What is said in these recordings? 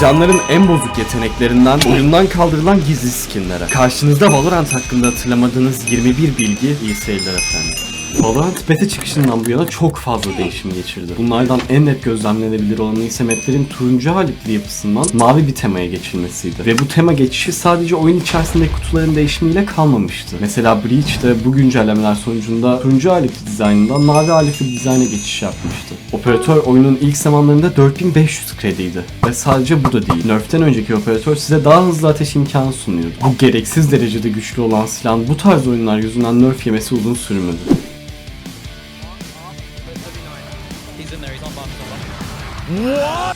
Ajanların en bozuk yeteneklerinden oyundan kaldırılan gizli skinlere. Karşınızda Valorant hakkında hatırlamadığınız 21 bilgi iyi seyirler efendim. Valorant beta çıkışından bu yana çok fazla değişim geçirdi. Bunlardan en net gözlemlenebilir olanı ise maplerin turuncu halikli yapısından mavi bir temaya geçilmesiydi. Ve bu tema geçişi sadece oyun içerisindeki kutuların değişimiyle kalmamıştı. Mesela Breach'te bu güncellemeler sonucunda turuncu halikli dizaynından mavi halikli bir dizayna geçiş yapmıştı. Operatör oyunun ilk zamanlarında 4500 krediydi. Ve sadece bu da değil. Nerf'ten önceki operatör size daha hızlı ateş imkanı sunuyordu. Bu gereksiz derecede güçlü olan silahın bu tarz oyunlar yüzünden nerf yemesi uzun sürmedi. 고맙습니다.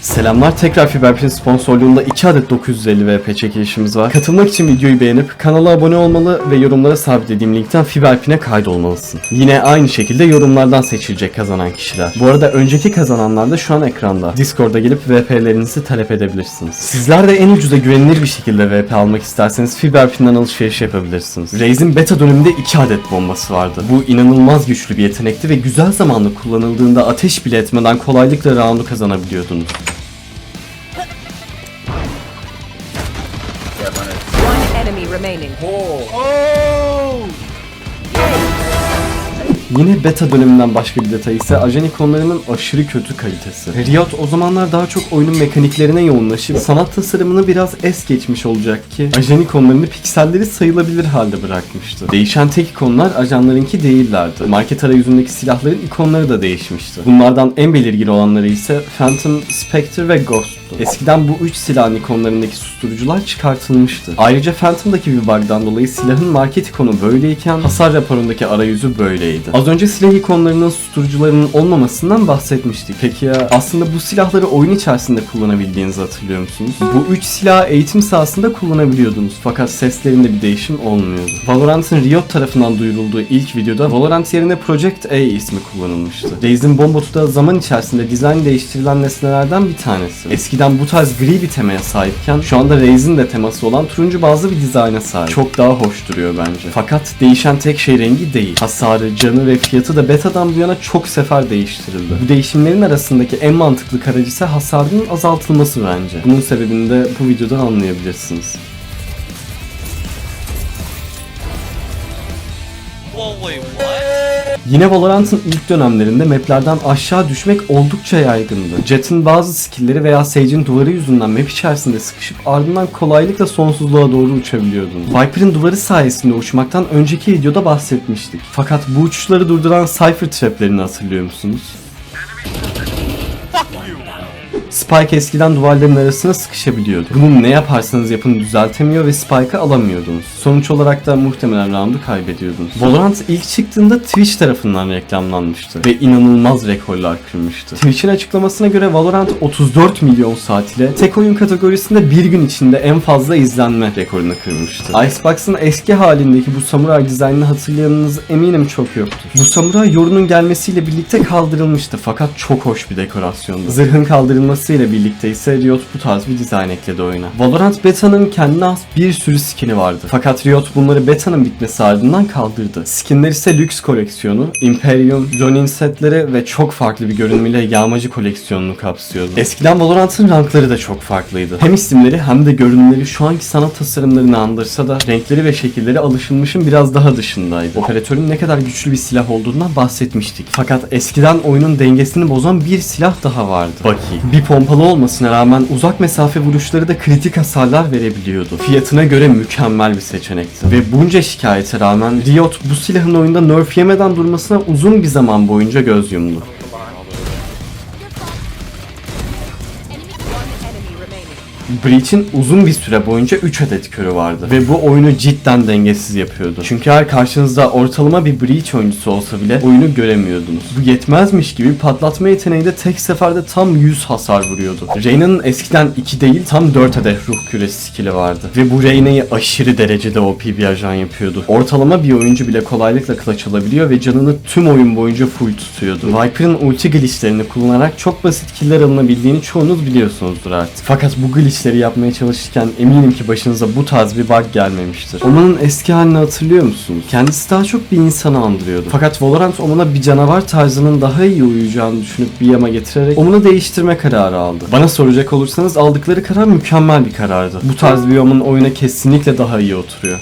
Selamlar tekrar Fiberpin sponsorluğunda 2 adet 950 VP çekilişimiz var. Katılmak için videoyu beğenip kanala abone olmalı ve yorumlara sabitlediğim linkten Fiberpin'e kaydolmalısın. Yine aynı şekilde yorumlardan seçilecek kazanan kişiler. Bu arada önceki kazananlar da şu an ekranda. Discord'a gelip VP'lerinizi talep edebilirsiniz. Sizler de en ucuza güvenilir bir şekilde VP almak isterseniz Fiberpin'den alışveriş yapabilirsiniz. Raze'in beta döneminde 2 adet bombası vardı. Bu inanılmaz güçlü bir yetenekti ve güzel zamanda kullanıldığında ateş bile etmeden kolaylıkla roundu One enemy remaining. Oh. oh. Yine beta döneminden başka bir detay ise ajan ikonlarının aşırı kötü kalitesi. Riot o zamanlar daha çok oyunun mekaniklerine yoğunlaşıp sanat tasarımını biraz es geçmiş olacak ki ajan ikonlarını pikselleri sayılabilir halde bırakmıştı. Değişen tek ikonlar ajanlarınki değillerdi. Market arayüzündeki silahların ikonları da değişmişti. Bunlardan en belirgin olanları ise Phantom, Spectre ve Ghost'tu. Eskiden bu üç silahın ikonlarındaki susturucular çıkartılmıştı. Ayrıca Phantom'daki bir bug'dan dolayı silahın market ikonu böyleyken hasar raporundaki arayüzü böyleydi. Az önce silah ikonlarının susturucularının olmamasından bahsetmiştik. Peki ya aslında bu silahları oyun içerisinde kullanabildiğinizi hatırlıyor musunuz? Bu üç silahı eğitim sahasında kullanabiliyordunuz fakat seslerinde bir değişim olmuyordu. Valorant'ın Riot tarafından duyurulduğu ilk videoda Valorant yerine Project A ismi kullanılmıştı. Raze'in bombotu da zaman içerisinde dizayn değiştirilen nesnelerden bir tanesi. Eskiden bu tarz gri bir temaya sahipken şu anda Raze'in de teması olan turuncu bazlı bir dizayna sahip. Çok daha hoş duruyor bence. Fakat değişen tek şey rengi değil. Hasarı, canı ve fiyatı da betadan bu yana çok sefer değiştirildi. Bu değişimlerin arasındaki en mantıklı karar ise hasarının azaltılması bence. Bunun sebebini de bu videodan anlayabilirsiniz. Whoa, wait, what? Yine Valorant'ın ilk dönemlerinde maplerden aşağı düşmek oldukça yaygındı. Jet'in bazı skillleri veya Sage'in duvarı yüzünden map içerisinde sıkışıp ardından kolaylıkla sonsuzluğa doğru uçabiliyordun. Viper'ın duvarı sayesinde uçmaktan önceki videoda bahsetmiştik. Fakat bu uçuşları durduran Cypher traplerini hatırlıyor musunuz? Spike eskiden duvarların arasına sıkışabiliyordu. Bunu ne yaparsanız yapın düzeltemiyor ve Spike'ı alamıyordunuz. Sonuç olarak da muhtemelen roundu kaybediyordunuz. Valorant ilk çıktığında Twitch tarafından reklamlanmıştı ve inanılmaz rekorlar kırmıştı. Twitch'in açıklamasına göre Valorant 34 milyon saat ile tek oyun kategorisinde bir gün içinde en fazla izlenme rekorunu kırmıştı. Icebox'ın eski halindeki bu samuray dizaynını hatırlayanınız eminim çok yoktur. Bu samuray yorunun gelmesiyle birlikte kaldırılmıştı fakat çok hoş bir dekorasyondu. Zırhın kaldırılmasıyla birlikte ise Riot bu tarz bir dizayn ekledi oyuna. Valorant Beta'nın kendine has bir sürü skin'i vardı. Fakat Riot bunları Beta'nın bitmesi ardından kaldırdı. Skinler ise lüks koleksiyonu, Imperium, Ronin setleri ve çok farklı bir görünümüyle yağmacı koleksiyonunu kapsıyordu. Eskiden Valorant'ın rankları da çok farklıydı. Hem isimleri hem de görünümleri şu anki sanat tasarımlarını andırsa da renkleri ve şekilleri alışılmışın biraz daha dışındaydı. Operatörün ne kadar güçlü bir silah olduğundan bahsetmiştik. Fakat eskiden oyunun dengesini bozan bir silah daha vardı. Baki. Bir pompalı olmasına rağmen uzak mesafe vuruşları da kritik hasarlar verebiliyordu. Fiyatına göre mükemmel bir seçenekti. Ve bunca şikayete rağmen Riot bu silahın oyunda nerf yemeden durmasına uzun bir zaman boyunca göz yumdu. Breach'in uzun bir süre boyunca 3 adet körü vardı ve bu oyunu cidden dengesiz yapıyordu. Çünkü eğer karşınızda ortalama bir Breach oyuncusu olsa bile oyunu göremiyordunuz. Bu yetmezmiş gibi patlatma yeteneği de tek seferde tam 100 hasar vuruyordu. Reyna'nın eskiden 2 değil tam 4 adet ruh küresi skill'i vardı ve bu Reyna'yı aşırı derecede OP bir ajan yapıyordu. Ortalama bir oyuncu bile kolaylıkla clutch alabiliyor ve canını tüm oyun boyunca full tutuyordu. Viper'ın ulti glitchlerini kullanarak çok basit killer alınabildiğini çoğunuz biliyorsunuzdur artık. Fakat bu glitch işleri yapmaya çalışırken eminim ki başınıza bu tarz bir bug gelmemiştir. Oman'ın eski halini hatırlıyor musunuz? Kendisi daha çok bir insanı andırıyordu. Fakat Valorant Oman'a bir canavar tarzının daha iyi uyuyacağını düşünüp bir yama getirerek Oman'ı değiştirme kararı aldı. Bana soracak olursanız aldıkları karar mükemmel bir karardı. Bu tarz bir Oman oyuna kesinlikle daha iyi oturuyor.